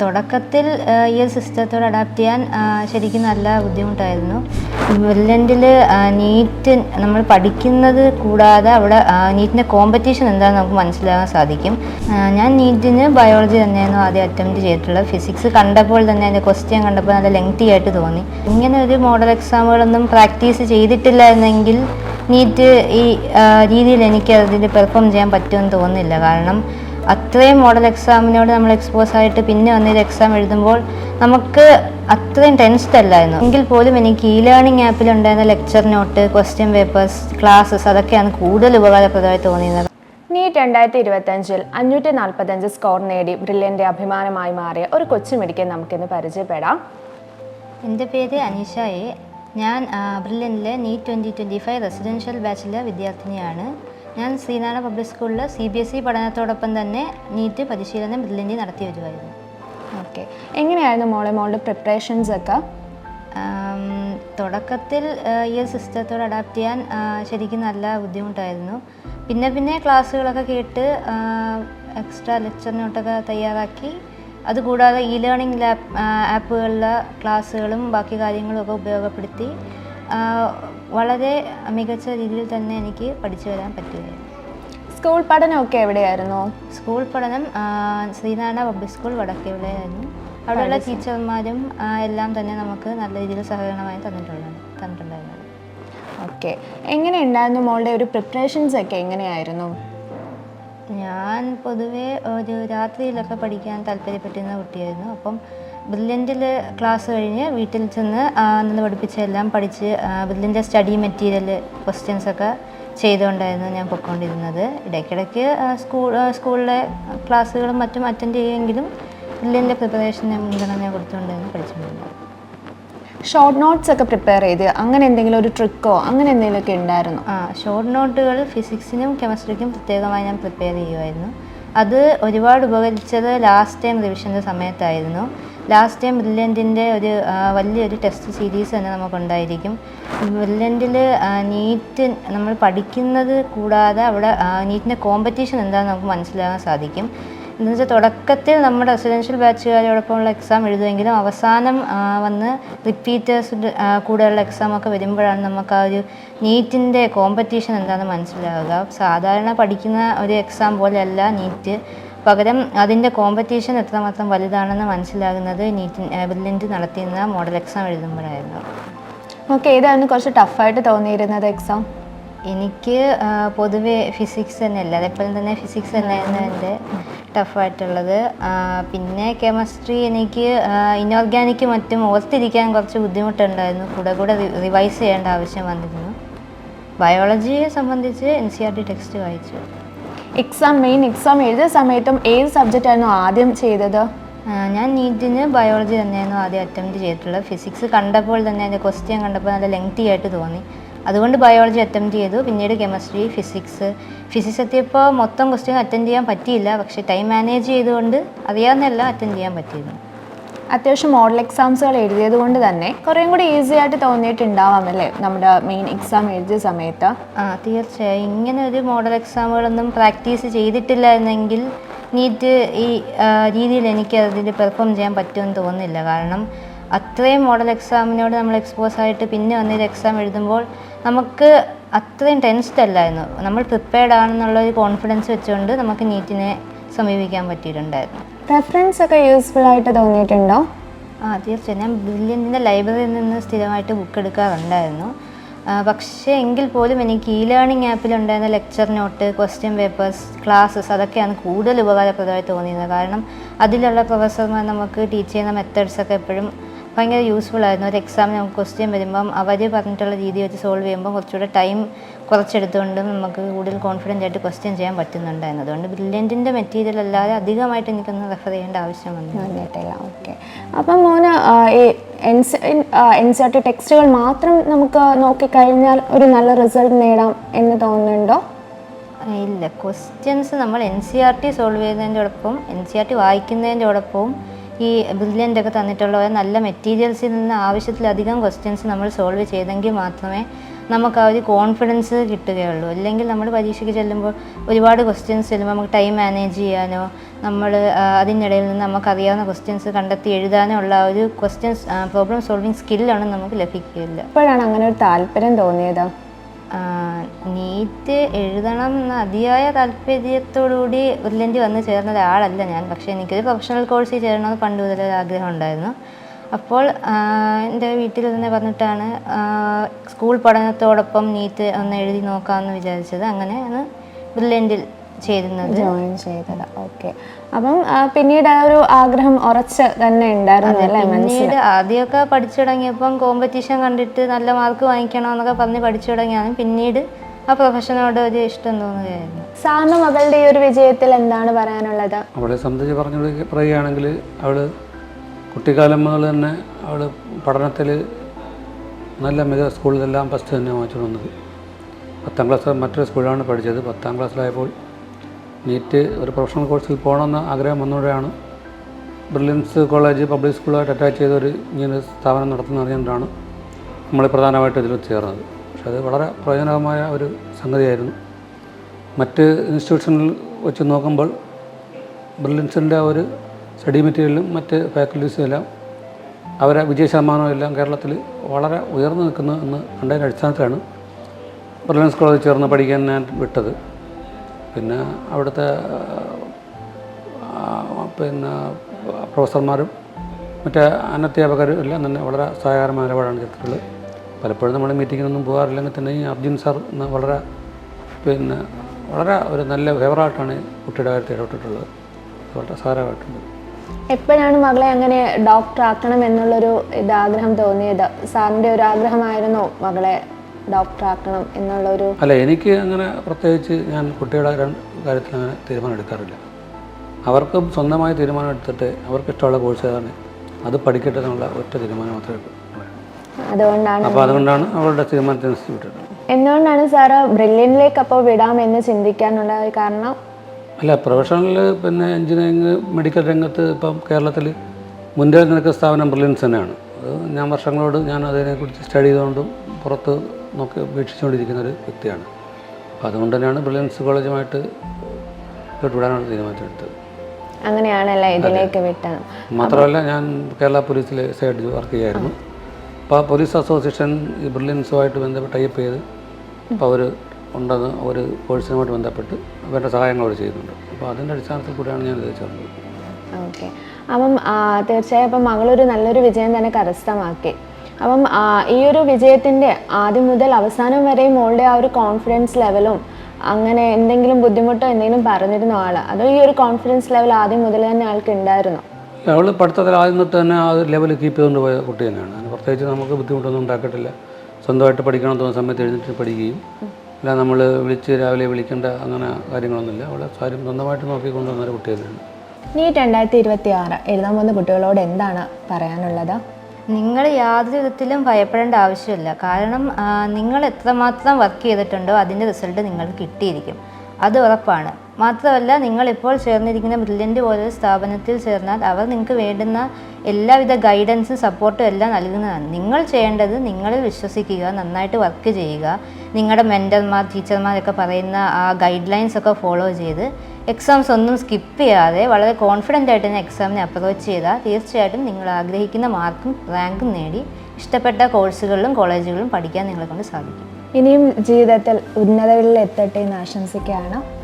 തുടക്കത്തിൽ ഈ ഒരു സിസ്റ്റത്തോട് അഡാപ്റ്റ് ചെയ്യാൻ ശരിക്കും നല്ല ബുദ്ധിമുട്ടായിരുന്നു. വെല്ലൻഡിൽ നീറ്റ് നമ്മൾ പഠിക്കുന്നത് കൂടാതെ അവിടെ നീറ്റിന്റെ കോമ്പറ്റീഷൻ എന്താണെന്ന് നമുക്ക് മനസ്സിലാകാൻ സാധിക്കും. ഞാൻ നീറ്റിന് ബയോളജി തന്നെയായിരുന്നു ആദ്യം അറ്റംപ്റ്റ് ചെയ്തിട്ടുള്ളത്. ഫിസിക്സ് കണ്ടപ്പോൾ തന്നെ അതിന്റെ ക്വസ്റ്റ്യൻ കണ്ടപ്പോൾ നല്ല ലെങ്തി ആയിട്ട് തോന്നി. ഇങ്ങനെ ഒരു മോഡൽ എക്സാമുകളൊന്നും പ്രാക്ടീസ് ചെയ്തിട്ടില്ലായിരുന്നെങ്കിൽ നീറ്റ് ഈ രീതിയിൽ എനിക്ക് അതിൽ പെർഫോം ചെയ്യാൻ പറ്റുമെന്ന് തോന്നുന്നില്ല. കാരണം അത്രയും മോഡൽ എക്സാമിനോട് നമ്മൾ എക്സ്പോസ് ആയിട്ട് പിന്നെ വന്നൊരു എക്സാം എഴുതുമ്പോൾ നമുക്ക് അത്രയും ടെൻസ്ഡ് അല്ലായിരുന്നു. എങ്കിൽ പോലും എനിക്ക് ഇ ലേണിംഗ് ആപ്പിൽ ഉണ്ടായിരുന്ന lecture note question papers classes അതൊക്കെയാണ് കൂടുതൽ ഉപകാരപ്രദമായി തോന്നിയത് നീറ്റ് രണ്ടായിരത്തി ഇരുപത്തഞ്ചിൽ അഞ്ഞൂറ്റി നാൽപ്പത്തഞ്ച് സ്കോർ നേടി ബ്രില്യന്റെ അഭിമാനമായി മാറിയ ഒരു കൊച്ചു മെഡിക്കൽ നമുക്കിന്ന് പരിചയപ്പെടാം. എന്റെ പേര് അനീഷ എ. ഞാൻ ബ്രില്യനിലെ NEET twenty twenty five residential ബാച്ചിലെ വിദ്യാർത്ഥിനിയാണ്. ഞാൻ ശ്രീനാരായണ പബ്ലിക് സ്കൂളിൽ സി ബി എസ് ഇ പഠനത്തോടൊപ്പം തന്നെ നീറ്റ് പരിശീലനം ബ്രില്യന്റിൽ നടത്തി വരുമായിരുന്നു ഓക്കെ എങ്ങനെയായിരുന്നു മോളെ മോളുടെ പ്രിപ്പറേഷൻസ് ഒക്കെ? തുടക്കത്തിൽ ഈ ഒരു സിസ്റ്റത്തോട് അഡാപ്റ്റ് ചെയ്യാൻ ശരിക്കും നല്ല ബുദ്ധിമുട്ടായിരുന്നു. പിന്നെ പിന്നെ ക്ലാസ്സുകളൊക്കെ കേട്ട് എക്സ്ട്രാ ലെക്ചർ നോട്ടൊക്കെ തയ്യാറാക്കി. അതുകൂടാതെ ഇ ലേണിംഗ് ലാപ്പ് ആപ്പുകളിലെ ക്ലാസ്സുകളും ബാക്കി കാര്യങ്ങളും ഒക്കെ ഉപയോഗപ്പെടുത്തി. വളരെ മികച്ച രീതിയിൽ തന്നെ എനിക്ക് പഠിച്ചു വരാൻ പറ്റുകയായിരുന്നു സ്കൂൾ പഠനമൊക്കെ എവിടെയായിരുന്നു? സ്കൂൾ പഠനം ശ്രീനാരായണ പബ്ലിക് സ്കൂൾ വടക്കേവിളയായിരുന്നു അവിടെയുള്ള ടീച്ചർമാരും എല്ലാം തന്നെ നമുക്ക് നല്ല രീതിയിൽ സഹകരണമായി തന്നിട്ടുള്ളതാണ് തന്നിട്ടുണ്ടായിരുന്നു. ഓക്കെ. എങ്ങനെയുണ്ടായിരുന്നു മോളുടെ ഒരു പ്രിപ്പറേഷൻസ് ഒക്കെ എങ്ങനെയായിരുന്നു? ഞാൻ പൊതുവേ ഒരു രാത്രിയിലൊക്കെ പഠിക്കാൻ താല്പര്യപ്പെട്ടിരുന്ന കുട്ടിയായിരുന്നു. അപ്പം ബ്രില്യന്റിൽ ക്ലാസ് കഴിഞ്ഞ് വീട്ടിൽ ചെന്ന് അന്ന് പഠിപ്പിച്ച എല്ലാം പഠിച്ച് ബ്രില്യന്റെ സ്റ്റഡി മെറ്റീരിയൽ ക്വസ്റ്റ്യൻസ് ഒക്കെ ചെയ്തുകൊണ്ടായിരുന്നു ഞാൻ പൊയ്ക്കൊണ്ടിരുന്നത്. ഇടയ്ക്കിടയ്ക്ക് സ്കൂൾ സ്കൂളിലെ ക്ലാസ്സുകളും മറ്റും അറ്റൻഡ് ചെയ്യുമെങ്കിലും ബ്രില്യന്റെ പ്രിപ്പറേഷന് മുൻഗണന കൊടുത്തുകൊണ്ടായിരുന്നു പഠിച്ചുകൊണ്ടിരുന്നത് ഷോർട്ട് നോട്ട്സ് ഒക്കെ പ്രിപ്പയർ ചെയ്ത് അങ്ങനെ എന്തെങ്കിലും ഒരു ട്രിക്കോ അങ്ങനെ എന്തെങ്കിലുമൊക്കെ ഉണ്ടായിരുന്നു? ആ ഷോർട്ട് നോട്ടുകൾ ഫിസിക്സിനും കെമിസ്ട്രിക്കും പ്രത്യേകമായി ഞാൻ പ്രിപ്പയർ ചെയ്യുമായിരുന്നു അത് ഒരുപാട് ഉപകരിച്ചത് ലാസ്റ്റ് ടൈം റിവിഷന്റെ സമയത്തായിരുന്നു. ലാസ്റ്റ് ടൈം ബ്രില്യന്റിന്റെ ഒരു വലിയൊരു ടെസ്റ്റ് സീരീസ് തന്നെ നമുക്കുണ്ടായിരിക്കും. ബ്രില്യന്റിൽ നീറ്റ് നമ്മൾ പഠിക്കുന്നത് കൂടാതെ അവിടെ നീറ്റിന്റെ കോമ്പറ്റീഷൻ എന്താണെന്ന് നമുക്ക് മനസ്സിലാകാൻ സാധിക്കും. എന്ന് വെച്ചാൽ തുടക്കത്തിൽ നമ്മുടെ റെസിഡൻഷ്യൽ ബാച്ചുകാരോടൊപ്പമുള്ള എക്സാം എഴുതുമെങ്കിലും അവസാനം വന്ന് റിപ്പീറ്റേഴ്സ് കൂടെയുള്ള എക്സാമൊക്കെ വരുമ്പോഴാണ് നമുക്ക് ആ ഒരു നീറ്റിന്റെ കോമ്പറ്റീഷൻ എന്താണെന്ന് മനസ്സിലാവുക. സാധാരണ പഠിക്കുന്ന ഒരു എക്സാം പോലെയല്ല നീറ്റ് പകരം അതിന്റെ കോമ്പറ്റീഷൻ എത്രമാത്രം വലുതാണെന്ന് മനസ്സിലാകുന്നത് നീറ്റ് ബ്രില്യന്റ് നടത്തിയിരുന്ന മോഡൽ എക്സാം എഴുതുമ്പോഴായിരുന്നു. ഓക്കെ ഏതായിരുന്നു കുറച്ച് ടഫായിട്ട് തോന്നിയിരുന്നത് എക്സാം എനിക്ക് പൊതുവേ ഫിസിക്സ് തന്നെയല്ല അതെപ്പോഴും തന്നെ ഫിസിക്സ് തന്നെയായിരുന്നു എന്റെ. ടഫായിട്ടുള്ളത്. പിന്നെ കെമിസ്ട്രി എനിക്ക് ഇനോർഗാനിക്ക് മറ്റും ഓർത്തിരിക്കാൻ കുറച്ച് ബുദ്ധിമുട്ടുണ്ടായിരുന്നു. കൂടെ കൂടെ റിവൈസ് ചെയ്യേണ്ട ആവശ്യം വന്നിരുന്നു. ബയോളജിയെ സംബന്ധിച്ച് N C R T text വായിച്ചു. എക്സാം മെയിൻ എക്സാം എഴുതിയ സമയത്തും ഏത് സബ്ജക്റ്റായിരുന്നു ആദ്യം ചെയ്തത്? ഞാൻ നീറ്റിന് ബയോളജി തന്നെയായിരുന്നു ആദ്യം അറ്റംപ്റ്റ് ചെയ്തിട്ടുള്ളത്. ഫിസിക്സ് കണ്ടപ്പോൾ തന്നെ അതിന്റെ ക്വസ്റ്റ്യൻ കണ്ടപ്പോൾ നല്ല ലെങ്തി ആയിട്ട് തോന്നി. അതുകൊണ്ട് ബയോളജി അറ്റംപ്റ്റ് ചെയ്തു. പിന്നീട് കെമിസ്ട്രി ഫിസിക്സ് ഫിസിക്സ് എത്തിയപ്പോൾ മൊത്തം ക്വസ്റ്റ്യൻ അറ്റൻഡ് ചെയ്യാൻ പറ്റിയില്ല. പക്ഷേ ടൈം മാനേജ് ചെയ്തുകൊണ്ട് അറിയാവുന്നതെല്ലാം അറ്റൻഡ് ചെയ്യാൻ പറ്റിയിരുന്നു. അത്യാവശ്യം മോഡൽ എക്സാംസുകൾ എഴുതിയത് കൊണ്ട് തന്നെ കുറേയും കൂടി ഈസി ആയിട്ട് തോന്നിയിട്ടുണ്ടാവാം അല്ലേ? നമ്മുടെ മെയിൻ എക്സാം എഴുതിയ സമയത്ത്. ആ തീർച്ചയായും. ഇങ്ങനെ ഒരു മോഡൽ എക്സാമുകളൊന്നും പ്രാക്ടീസ് ചെയ്തിട്ടില്ലായിരുന്നെങ്കിൽ നീറ്റ് ഈ രീതിയിൽ എനിക്ക് അതിൽ പെർഫോം ചെയ്യാൻ പറ്റുമെന്ന് തോന്നുന്നില്ല. കാരണം അത്രയും മോഡൽ എക്സാമിനോട് നമ്മൾ എക്സ്പോസ് ആയിട്ട് പിന്നെ വന്നൊരു എക്സാം എഴുതുമ്പോൾ നമുക്ക് അത്രയും ടെൻസ്ഡ് അല്ലായിരുന്നു. നമ്മൾ പ്രിപ്പയർഡ് ആണെന്നുള്ള ഒരു കോൺഫിഡൻസ് വെച്ചുകൊണ്ട് നമുക്ക് നീറ്റിനെ സമീപിക്കാൻ പറ്റിയിട്ടുണ്ടായിരുന്നു. റെഫറൻസ് ഒക്കെ യൂസ്ഫുൾ ആയിട്ട് തോന്നിയിട്ടുണ്ടോ? ആ തീർച്ചയായും. ഞാൻ ബ്രില്യന്റിന്റെ ലൈബ്രറിയിൽ നിന്ന് സ്ഥിരമായിട്ട് ബുക്ക് എടുക്കാറുണ്ടായിരുന്നു പക്ഷേ എങ്കിൽ പോലും എനിക്ക് e learning ആപ്പിലുണ്ടായിരുന്ന lecture note question papers classes അതൊക്കെയാണ് കൂടുതൽ ഉപകാരപ്രദമായി തോന്നിയത് കാരണം അതിലുള്ള പ്രൊഫസർമാർ നമുക്ക് ടീച്ച് ചെയ്യുന്ന മെത്തേഡ്സ് ഒക്കെ എപ്പോഴും ഭയങ്കര യൂസ്ഫുൾ ആയിരുന്നു. ഒരു എക്സാമിന് നമുക്ക് ക്വസ്റ്റ്യൻ വരുമ്പം അവർ പറഞ്ഞിട്ടുള്ള രീതി വെച്ച് സോൾവ് ചെയ്യുമ്പോൾ കുറച്ചുകൂടെ ടൈം കുറച്ചെടുത്തുകൊണ്ട് നമുക്ക് കൂടുതൽ കോൺഫിഡന്റ് ആയിട്ട് ക്വസ്റ്റ്യൻ ചെയ്യാൻ പറ്റുന്നുണ്ടായിരുന്നു. അതുകൊണ്ട് ബ്രില്യന്റിന്റെ മെറ്റീരിയൽ അല്ലാതെ അധികമായിട്ട് എനിക്കൊന്ന് റെഫർ ചെയ്യേണ്ട ആവശ്യം വന്നു വന്നിട്ടില്ല ഓക്കെ അപ്പം മോന് ഈ എൻ സി ആർ ടി ടെക്സ്റ്റുകൾ മാത്രം നമുക്ക് നോക്കിക്കഴിഞ്ഞാൽ ഒരു നല്ല റിസൾട്ട് നേടാം എന്ന് തോന്നുന്നുണ്ടോ? ഇല്ല. ക്വസ്റ്റ്യൻസ് നമ്മൾ N C R T solve ചെയ്യുന്നതിന്റെ ഒപ്പം എൻ സി ആർ ടി വായിക്കുന്നതിന്റെയോടൊപ്പം ഈ ബ്രില്യന്റ് ഒക്കെ തന്നിട്ടുള്ള നല്ല മെറ്റീരിയൽസിൽ നിന്ന് ആവശ്യത്തിലധികം ക്വസ്റ്റ്യൻസ് നമ്മൾ സോൾവ് ചെയ്തെങ്കിൽ മാത്രമേ നമുക്ക് ആ ഒരു കോൺഫിഡൻസ് കിട്ടുകയുള്ളൂ. അല്ലെങ്കിൽ നമ്മൾ പരീക്ഷയ്ക്ക് ചെല്ലുമ്പോൾ ഒരുപാട് ക്വസ്റ്റ്യൻസ് ചെല്ലുമ്പോൾ നമുക്ക് ടൈം മാനേജ് ചെയ്യാനോ നമ്മൾ അതിനിടയിൽ നിന്ന് നമുക്കറിയാവുന്ന ക്വസ്റ്റ്യൻസ് കണ്ടെത്തി എഴുതാനുള്ള ആ ഒരു ക്വസ്റ്റ്യൻസ് പ്രോബ്ലം സോൾവിങ് സ്കില്ലാണ് നമുക്ക് ലഭിക്കില്ല ഇപ്പോഴാണ് അങ്ങനെ ഒരു താല്പര്യം തോന്നിയത്. നീറ്റ് എഴുതണം എന്ന അതിയായ താല്പര്യത്തോടുകൂടി ഉരുളേണ്ടി വന്ന് ചേർന്ന ഒരാളല്ല ഞാൻ. പക്ഷേ എനിക്കൊരു പ്രൊഫഷണൽ കോഴ്സിൽ ചേരണമെന്ന് പണ്ട് മുതലേ ആഗ്രഹം ഉണ്ടായിരുന്നു. അപ്പോൾ എന്റെ വീട്ടിൽ തന്നെ പറഞ്ഞിട്ടാണ് സ്കൂൾ പഠനത്തോടൊപ്പം നീറ്റ് ഒന്ന് എഴുതി നോക്കാമെന്ന് വിചാരിച്ചത്. അങ്ങനെയാണ് ബ്രില്യന്റിൽ ചേരുന്നത് ജോയിൻ ചെയ്തത്. ഓക്കെ. അപ്പം പിന്നീട് ആ ഒരു ആഗ്രഹം ഉറച്ച് തന്നെ ഉണ്ടായിരുന്നു അല്ലേ മനസ്സിൽ? പിന്നീട് ആദ്യമൊക്കെ പഠിച്ചു തുടങ്ങിയപ്പം കോമ്പറ്റീഷൻ കണ്ടിട്ട് നല്ല മാർക്ക് വാങ്ങിക്കണം എന്നൊക്കെ പറഞ്ഞ് പഠിച്ചു തുടങ്ങിയാണ് പിന്നീട് ആ പ്രൊഫഷനോട് ഒരു ഇഷ്ടം തോന്നുകയായിരുന്നു. സാറിന് മകളുടെ ഈ ഒരു വിജയത്തിൽ എന്താണ് പറയാനുള്ളത്? അവളെ സംബന്ധിച്ച് പറഞ്ഞു പറയുകയാണെങ്കിൽ അവൾ കുട്ടിക്കാലം മുതൽ തന്നെ അവൾ പഠനത്തിൽ നല്ല മിക സ്കൂളിലെല്ലാം ഫസ്റ്റ് തന്നെ വാങ്ങിച്ചു വന്നത് പത്താം ക്ലാസ് മറ്റൊരു സ്കൂളിലാണ് പഠിച്ചത്. പത്താം ക്ലാസ്സിലായപ്പോൾ നീറ്റ് ഒരു പ്രൊഫഷണൽ കോഴ്സിൽ പോകണമെന്ന് ആഗ്രഹം വന്നതോടെയാണ് ബ്രില്യൻസ് കോളേജ് പബ്ലിക് സ്കൂളുമായിട്ട് അറ്റാച്ച് ചെയ്ത ഒരു ഇങ്ങനെ സ്ഥാപനം നടത്തുന്ന അറിഞ്ഞുകൊണ്ടാണ് നമ്മൾ പ്രധാനമായിട്ട് ഇതിൽ ചേർന്നത്. പക്ഷെ അത് വളരെ പ്രയോജനകരമായ ഒരു സംഗതിയായിരുന്നു. മറ്റ് ഇൻസ്റ്റിറ്റ്യൂഷനിൽ വെച്ച് നോക്കുമ്പോൾ ബ്രില്യൻസിന്റെ ഒരു സ്റ്റഡി മെറ്റീരിയലും മറ്റ് ഫാക്കൽറ്റീസും എല്ലാം അവരെ വിജയ ശതമാനവും എല്ലാം കേരളത്തിൽ വളരെ ഉയർന്നു നിൽക്കുന്നു എന്ന് കണ്ടതിന്റെ അടിസ്ഥാനത്തിലാണ് ബ്രില്യൻസ് കോളേജിൽ ചേർന്ന് പഠിക്കാൻ ഞാൻ വിട്ടത്. പിന്നെ അവിടുത്തെ പിന്നെ പ്രൊഫസർമാരും മറ്റേ അനധ്യാപകരും എല്ലാം തന്നെ വളരെ സഹായകരമായ നിലപാടാണ് ചിത്രത്തിൽ പലപ്പോഴും നമ്മൾ മീറ്റിങ്ങിനൊന്നും പോകാറില്ലെങ്കിൽ തന്നെ ഈ അർജുൻ സാർ എന്ന് വളരെ പിന്നെ വളരെ ഒരു നല്ല ഫേവറായിട്ടാണ് കുട്ടിയുടെ കാര്യത്തിൽ ഇടപെട്ടിട്ടുള്ളത്. വളരെ സാരമായിട്ടുണ്ട് എപ്പോഴാണ് മകളെ അങ്ങനെ ഡോക്ടർ ആക്കണം എന്നുള്ളൊരു ഇത് ആഗ്രഹം തോന്നിയത്? സാറിന്റെ ഒരു ആഗ്രഹമായിരുന്നു മകളെ ഡോക്ടർ ആക്കണം എന്നുള്ളൊരു അല്ല എനിക്ക് അങ്ങനെ പ്രത്യേകിച്ച് ഞാൻ കുട്ടിയുടെ കാര്യത്തിൽ അങ്ങനെ തീരുമാനം എടുക്കാറില്ല. അവർക്കും സ്വന്തമായി തീരുമാനം എടുത്തിട്ട് അവർക്ക് ഇഷ്ടമുള്ള കോഴ്സ് ഏതാണ് അത് പഠിക്കട്ടെ എന്നുള്ള ഒറ്റ തീരുമാനം മാത്രമേ അതുകൊണ്ടാണ് അപ്പോൾ അതുകൊണ്ടാണ് അവരുടെ തീരുമാനത്തിനനുസരിച്ച് വിട്ടത് എന്തുകൊണ്ടാണ് സാറ് ബ്രില്യനിലേക്ക് അപ്പോൾ വിടാമെന്ന് ചിന്തിക്കാനുള്ള ഒരു കാരണം? അല്ല പ്രൊഫഷണൽ പിന്നെ എഞ്ചിനീയറിങ് മെഡിക്കൽ രംഗത്ത് ഇപ്പം കേരളത്തിൽ മുൻനിര നിൽക്കുന്ന സ്ഥാപനം ബ്രില്യൻസ് തന്നെയാണ്. അത് ഞാൻ വർഷങ്ങളോട് ഞാൻ അതിനെക്കുറിച്ച് സ്റ്റഡി ചെയ്തുകൊണ്ടും പുറത്ത് നോക്കി ഉപേക്ഷിച്ചുകൊണ്ടിരിക്കുന്ന ഒരു വ്യക്തിയാണ്. അപ്പോൾ അതുകൊണ്ട് തന്നെയാണ് ബ്രില്യൻസ് കോളേജുമായിട്ട് വിടാനാണ് തീരുമാനത്തിലെടുത്തത് അങ്ങനെയാണല്ലേ ഇതിലേക്ക് വിട്ടത്? മാത്രമല്ല ഞാൻ കേരള പോലീസിൽ സൈഡ് വർക്ക് ചെയ്യായിരുന്നു. അപ്പോൾ ആ പോലീസ് അസോസിയേഷൻ ഈ ബ്രില്യൻസുമായിട്ട് ബന്ധപ്പെട്ട് ടൈപ്പ് ചെയ്ത് അപ്പോൾ അവർ ഉണ്ടെന്ന് ഒരു കോഴ്സിനുമായിട്ട് ബന്ധപ്പെട്ട് അവരുടെ സഹായങ്ങൾ അവർ ചെയ്യുന്നുണ്ട്. അപ്പോൾ അതിന്റെ അടിസ്ഥാനത്തിൽ കൂടിയാണ് ഞാൻ ഇത് ചേർന്നത് ഓക്കെ. അപ്പം തീർച്ചയായും അപ്പം മകളൊരു നല്ലൊരു വിജയം തന്നെ കരസ്ഥമാക്കി. അപ്പം ഈ ഒരു വിജയത്തിന്റെ ആദ്യം മുതൽ അവസാനം വരെ മോളുടെ ആ ഒരു കോൺഫിഡൻസ് ലെവലും അങ്ങനെ എന്തെങ്കിലും ബുദ്ധിമുട്ടോ എന്തെങ്കിലും പറഞ്ഞിരുന്നോ ആൾ അതോ ഈ ഒരു കോൺഫിഡൻസ് ലെവൽ ആദ്യം മുതൽ തന്നെ ആൾക്ക് ഉണ്ടായിരുന്നു? അവൾ പഠിത്തത്തിൽ ആദ്യം തൊട്ട് തന്നെ ആ ലെവൽ കീപ്പ് ചെയ്തുകൊണ്ട് പോയ കുട്ടി തന്നെയാണ്. അതിന് പ്രത്യേകിച്ച് നമുക്ക് ബുദ്ധിമുട്ടൊന്നും ഉണ്ടാക്കിയിട്ടില്ല സ്വന്തമായിട്ട് പഠിക്കണം തോന്നുന്ന സമയത്ത് എഴുന്നേറ്റ് പഠിക്കുകയും അല്ല നമ്മൾ വിളിച്ച് രാവിലെ വിളിക്കേണ്ട അങ്ങനെ കാര്യങ്ങളൊന്നുമില്ല. അവളെ കാര്യം സ്വന്തമായിട്ട് നോക്കിക്കൊണ്ട് ഒരു കുട്ടി തന്നെയാണ്. നീ രണ്ടായിരത്തി ഇരുപത്തി ആറ് എഴുതാൻ പോകുന്ന കുട്ടികളോട് എന്താണ് പറയാനുള്ളത്? നിങ്ങൾ യാതൊരു വിധത്തിലും ഭയപ്പെടേണ്ട ആവശ്യമില്ല. കാരണം നിങ്ങൾ എത്രമാത്രം വർക്ക് ചെയ്തിട്ടുണ്ടോ അതിന്റെ റിസൾട്ട് നിങ്ങൾക്ക് കിട്ടിയിരിക്കും. അത് ഉറപ്പാണ്. മാത്രമല്ല നിങ്ങളിപ്പോൾ ചേർന്നിരിക്കുന്ന ബ്രില്യന്റ് പോലൊരു സ്ഥാപനത്തിൽ ചേർന്നാൽ അവർ നിങ്ങൾക്ക് വേണ്ടുന്ന എല്ലാവിധ ഗൈഡൻസും സപ്പോർട്ടും എല്ലാം നൽകുന്നതാണ്. നിങ്ങൾ ചെയ്യേണ്ടത് നിങ്ങളിൽ വിശ്വസിക്കുക നന്നായിട്ട് വർക്ക് ചെയ്യുക. നിങ്ങളുടെ മെന്റർമാർ ടീച്ചർമാരൊക്കെ പറയുന്ന ആ ഗൈഡ് ലൈൻസ് ഒക്കെ ഫോളോ ചെയ്ത് എക്സാംസ് ഒന്നും സ്കിപ്പ് ചെയ്യാതെ വളരെ കോൺഫിഡന്റ് ആയിട്ട് തന്നെ എക്സാമിനെ അപ്രോച്ച് ചെയ്താൽ തീർച്ചയായിട്ടും നിങ്ങൾ ആഗ്രഹിക്കുന്ന മാർക്കും റാങ്കും നേടി ഇഷ്ടപ്പെട്ട കോഴ്സുകളിലും കോളേജുകളിലും പഠിക്കാൻ നിങ്ങളെ കൊണ്ട് സാധിക്കും. ഇനിയും ജീവിതത്തിൽ ഉന്നതകളിൽ എത്തട്ടെ എന്ന് ആശംസിക്കുകയാണ്.